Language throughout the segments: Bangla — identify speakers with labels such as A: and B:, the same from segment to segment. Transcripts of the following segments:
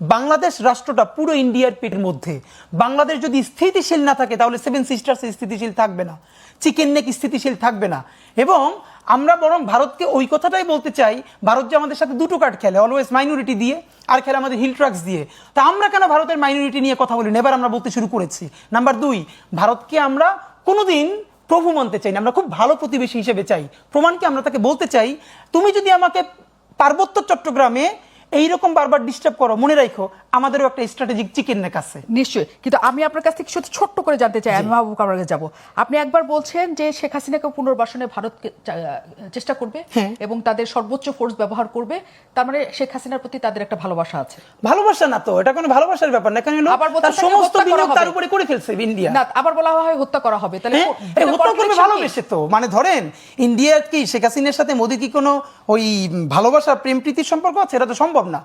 A: বাংলাদেশ রাষ্ট্রটা পুরো ইন্ডিয়ার পেটের মধ্যে। বাংলাদেশ যদি স্থিতিশীল না থাকে, তাহলে সেভেন সিস্টার্স স্থিতিশীল থাকবে না। চিকেন নেক স্থিতিশীল থাকবে না। এবং আমরা বরং ভারতকে ওই কথাটাই বলতে চাই, ভারত যে আমাদের সাথে দুটো কার্ড খেলে অলওয়েজ মাইনরিটি দিয়ে আর খেলে আমাদের হিল ট্রাক্স দিয়ে। তা আমরা কেন ভারতের মাইনরিটি নিয়ে কথা বলি? এবার আমরা বলতে শুরু করেছি। নাম্বার দুই, ভারতকে আমরা কোনোদিন প্রভু মানতে চাই না। আমরা খুব ভালো প্রতিবেশী হিসেবে চাই। প্রমাণকে আমরা তাকে বলতে চাই? তুমি যদি আমাকে পার্বত্য চট্টগ্রামে এইরকম বারবার ডিস্টার্ব করো মনে রাখো আমাদেরও একটা স্ট্র্যাটেজিক চিকেন নেক আছে।
B: নিশ্চয়ই। কিন্তু আমি আপনার কাছ থেকে শুধু ছোট্ট করে জানতে চাই আমি মাহবুব কামরাকে যাব। আপনি একবার বলছেন যে শেখ হাসিনাকে পুনর্বাসনে ভারত চেষ্টা করবে
A: হ্যাঁ।
B: এবং তাদের সর্বোচ্চ ফোর্স ব্যবহার করবে তার মানে শেখ হাসিনার প্রতি তাদের একটা ভালোবাসা আছে।
A: ভালোবাসা না তো এটা কোনো ভালোবাসার ব্যাপার না কারণ
B: আবার
A: তার সমস্ত বিনিয়োগ তার উপরে করে ফেলছে ইন্ডিয়া
B: না আবার বলা হয় হত্যা করা হবে। তাহলে
A: হ্যাঁ, হত্যা করবে? ভালোবেসে তো। মানে ধরেন ইন্ডিয়ার কি শেখ হাসিনার সাথে মোদি কি কোনো ওই ভালোবাসা প্রেম প্রীতির সম্পর্ক আছে? এটা তো সম্ভব না।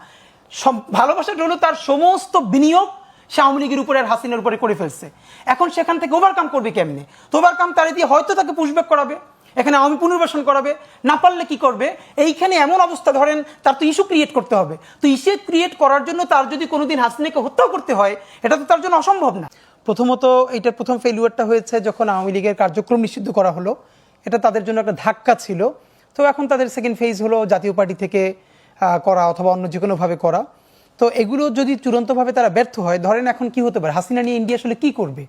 A: ভালোবাসাটা হলো তার সমস্ত বিনিয়োগ সে আওয়ামী লীগের উপরে আর হাসিনার উপরে করে ফেলছে। এখন সেখান থেকে ওভারকাম করবে কেমনে? তো ওভারকাম তারে দিয়ে হয়তো তাকে পুশব্যাক করাবে, এখানে আওয়ামী পুনর্বাসন করাবে, না পারলে কি করবে? এইখানে এমন অবস্থা ধরেন, তার তো ইস্যু ক্রিয়েট করতে হবে। তো ইস্যু ক্রিয়েট করার জন্য তার যদি কোনোদিন হাসিনাকে হত্যাও করতে হয়, এটা তো তার জন্য অসম্ভব না। প্রথমত এটার প্রথম ফেলিওয়ারটা হয়েছে যখন আওয়ামী লীগের কার্যক্রম নিষিদ্ধ করা হলো। এটা তাদের জন্য একটা ধাক্কা ছিল। তো এখন তাদের সেকেন্ড ফেজ হলো জাতীয় পার্টি থেকে করা অথবা অন্য যে কোনোভাবে করা। তো এগুলো যদি চূড়ান্তভাবে তারা ব্যর্থ হয়, ধরেন এখন কি হতে পারে? হাসিনা নিয়ে ইন্ডিয়া আসলে কি করবে?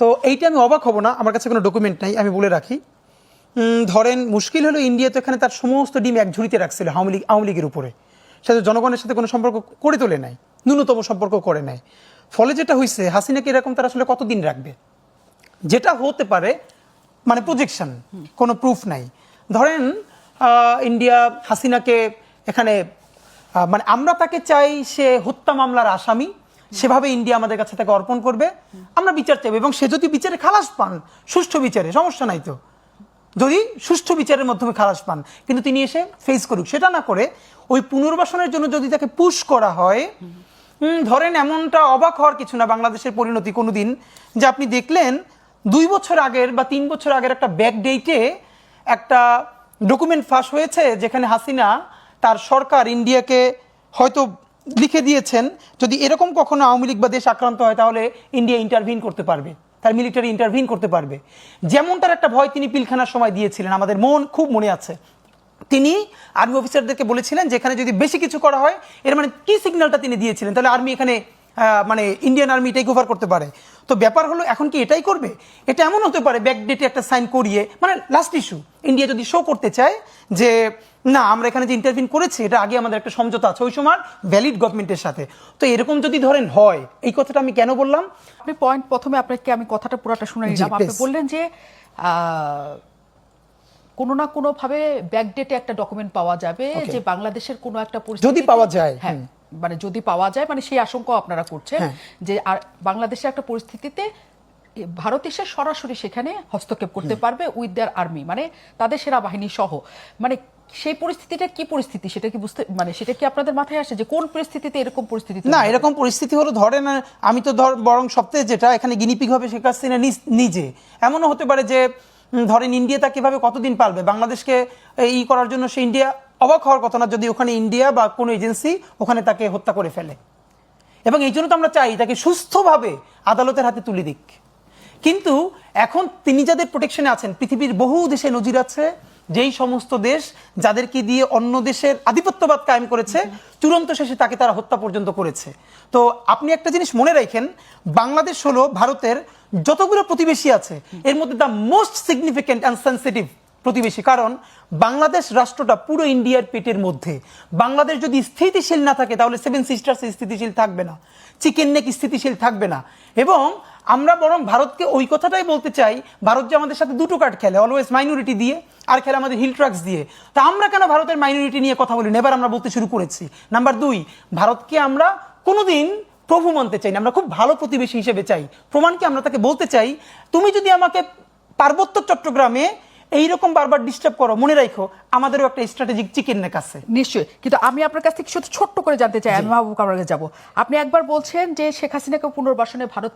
A: তো এইটা আমি অবাক হব না, আমার কাছে কোনো ডকুমেন্ট নাই, আমি বলে রাখি। ধরেন মুশকিল হলো ইন্ডিয়া তো এখানে তার সমস্ত ডিম এক ঝুড়িতে রাখছিল আওয়ামী লীগ আওয়ামী লীগের উপরে। সাথে জনগণের সাথে কোনো সম্পর্ক করে তোলে নাই, ন্যূনতম সম্পর্ক করে নাই। ফলে যেটা হয়েছে হাসিনাকে এরকম তারা আসলে কতদিন রাখবে? যেটা হতে পারে মানে প্রজেকশন কোনো প্রুফ নাই। ধরেন ইন্ডিয়া হাসিনাকে এখানে মানে আমরা তাকে চাই সে হত্যা মামলার আসামি, সেভাবে ইন্ডিয়া আমাদের কাছে তাকে অর্পণ করবে, আমরা বিচার চাইব। এবং সে যদি বিচারে খালাস পান, সুষ্ঠু বিচারে, সমস্যা নাই তো। যদি সুষ্ঠু বিচারের মাধ্যমে খালাস পান, কিন্তু তিনি এসে ফেস করুক, সেটা না করে ওই পুনর্বাসনের জন্য যদি তাকে পুশ করা হয় ধরেন এমনটা অবাক হওয়ার কিছু না, বাংলাদেশের পরিণতি কোনোদিন। যে আপনি দেখলেন, দুই বছর আগের বা তিন বছর আগের একটা ব্যাক ডেটে একটা ডকুমেন্ট ফাঁস হয়েছে, যেখানে হাসিনা তার সরকার ইন্ডিয়াকে হয়তো লিখে দিয়েছেন, যদি এরকম কখনো আওয়ামী লীগ বা দেশ আক্রান্ত হয়, তাহলে ইন্ডিয়া ইন্টারভিন করতে পারবে। তার মিলিটারি ইন্টারভিন করতে পারবে। যেমনটার একটা ভয় তিনি পিলখানার সময় দিয়েছিলেন, আমাদের মন খুব মনে আছে। তিনি আর্মি অফিসারদেরকে বলেছিলেন যেখানে যদি বেশি কিছু করা হয়, এর মানে কি সিগন্যালটা তিনি দিয়েছিলেন? তাহলে আর্মি এখানে মানে ইন্ডিয়ান আর্মি টেক ওভার করতে পারে। তো ব্যাপার হলো এখন কি এটাই করবে? এটা এমন হতে পারে ব্যাক ডেটে একটা সাইন করিয়ে মানে লাস্ট ইস্যু ইন্ডিয়া যদি শো করতে চায় যে না আমরা এখানে যে ইন্টারভিন করেছি এটা আগে আমাদের একটা সমঝোতা আছে ওই সময় ভ্যালিড গভর্নমেন্টের সাথে। তো এরকম যদি ধরেন হয় এই কথাটা আমি কেন বললাম?
B: আপনি পয়েন্ট প্রথমে আপনাকে আমি কথাটা পুরোটা শুনে নিলাম। আপনি বললেন যে আহ, কোনো না কোনো ভাবে ব্যাকডেটে একটা ডকুমেন্ট পাওয়া যাবে যে বাংলাদেশের কোনো একটা পরিস্থিতি
A: যদি পাওয়া যায়,
B: হ্যাঁ। মানে যদি পাওয়া যায় মানে সেই আশঙ্কা আপনারা করছেন
A: হ্যাঁ।
B: যে আর বাংলাদেশের একটা পরিস্থিতিতে ভারত এসে সরাসরি সেখানে হস্তক্ষেপ করতে পারবে উইথ দেয়ার আর্মি মানে তাদের সেনাবাহিনী সহ। মানে সেই পরিস্থিতিটা কি পরিস্থিতি? সেটা কি বুঝতে মানে সেটা কি আপনাদের মাথায় আসে যে কোন পরিস্থিতিতে এরকম পরিস্থিতি
A: না এরকম পরিস্থিতি হলো ধরেন আমি তো ধর বরং সপ্তাহে যেটা এখানে গিনিপিক হবে শেখ হাসিনা নিজ- এমনও হতে পারে যে ধরেন ইন্ডিয়া তাকে কীভাবে কতদিন পালবে? বাংলাদেশকে এই করার জন্য সে ইন্ডিয়া অবাক হওয়ার কথা না, যদি ওখানে ইন্ডিয়া বা কোনো এজেন্সি ওখানে তাকে হত্যা করে ফেলে। এবং এই জন্য তো আমরা চাই তাকে সুস্থভাবে আদালতের হাতে তুলে দিক। কিন্তু এখন তিনি যাদের প্রোটেকশনে আছেন, পৃথিবীর বহু দেশে নজির আছে, যেই সমস্ত দেশ যাদেরকে দিয়ে অন্য দেশের আধিপত্যবাদ কায়েম করেছে, চূড়ান্ত শেষে তাকে তারা হত্যা পর্যন্ত করেছে। তো আপনি একটা জিনিস মনে রাখেন, বাংলাদেশ হলো ভারতের যতগুলো প্রতিবেশী আছে, এর মধ্যে the most significant and sensitive প্রতিবেশী, কারণ বাংলাদেশ রাষ্ট্রটা পুরো ইন্ডিয়ার পেটের মধ্যে। বাংলাদেশ যদি স্থিতিশীল না থাকে, তাহলে সেভেন সিস্টার্স স্থিতিশীল থাকবে না। চিকেন নেক স্থিতিশীল থাকবে না। এবং আমরা বরং ভারতকে ওই কথাটাই বলতে চাই, ভারত যে আমাদের সাথে দুটো কার্ড খেলে অলওয়েজ মাইনরিটি দিয়ে, আর খেলে আমাদের হিল ট্রাক্স দিয়ে। তা আমরা কেন ভারতের মাইনরিটি নিয়ে কথা বলি এবার আমরা বলতে শুরু করেছি। নাম্বার দুই, ভারতকে আমরা কোনোদিন প্রভু মানতে চাই না। আমরা খুব ভালো প্রতিবেশী হিসেবে চাই। প্রমাণকে আমরা তাকে বলতে চাই? তুমি যদি আমাকে পার্বত্য চট্টগ্রামে এইরকম বারবার ডিস্টার্ব করো মনে রাখো আমাদেরও একটা স্ট্র্যাটেজিক চিকেন নেক আছে।
B: নিশ্চয়ই। কিন্তু আমি আপনার কাছ থেকে শুধু ছোট্ট করে জানতে চাই আমি মাহবুব কামারকে যাব। আপনি একবার বলছেন যে শেখ হাসিনাকে পুনর্বাসনে ভারত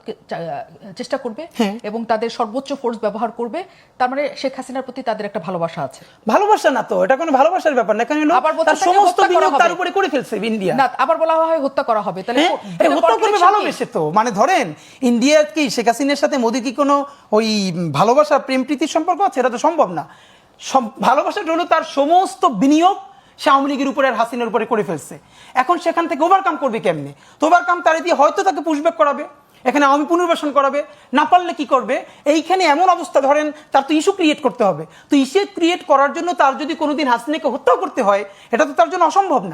B: চেষ্টা করবে
A: হ্যাঁ।
B: এবং তাদের সর্বোচ্চ ফোর্স ব্যবহার করবে তার মানে শেখ হাসিনার প্রতি তাদের একটা ভালোবাসা আছে।
A: ভালোবাসা না তো এটা কোনো ভালোবাসার ব্যাপার না কারণ
B: আবার
A: তার সমস্ত বিনিয়োগ তার উপরে করে ফেলছে ইন্ডিয়া
B: না আবার বলা হয় হত্যা করা হবে। তাহলে
A: হ্যাঁ, হত্যা করবে? ভালোবেসে তো। মানে ধরেন ইন্ডিয়ার কি শেখ হাসিনার সাথে মোদি কি কোনো ওই ভালোবাসা প্রেম প্রীতির সম্পর্ক আছে? এটা তো সম্ভব না। সম- ভালোবাসাটা হলো তার সমস্ত বিনিয়োগ সে আওয়ামী লীগের উপরে আর হাসিনের উপরে করে ফেলছে। এখন সেখান থেকে ওভারকাম করবে কেমনে? তো ওভারকাম তার দিয়ে হয়তো তাকে পুষব্যাক করাবে, এখানে আওয়ামী পুনর্বাসন করাবে, না পারলে কি করবে? এইখানে এমন অবস্থা ধরেন, তার তো ইস্যু ক্রিয়েট করতে হবে। তো ইস্যু ক্রিয়েট করার জন্য তার যদি কোনোদিন হাসিনাকে হত্যাও করতে হয়, এটা তো তার জন্য অসম্ভব না।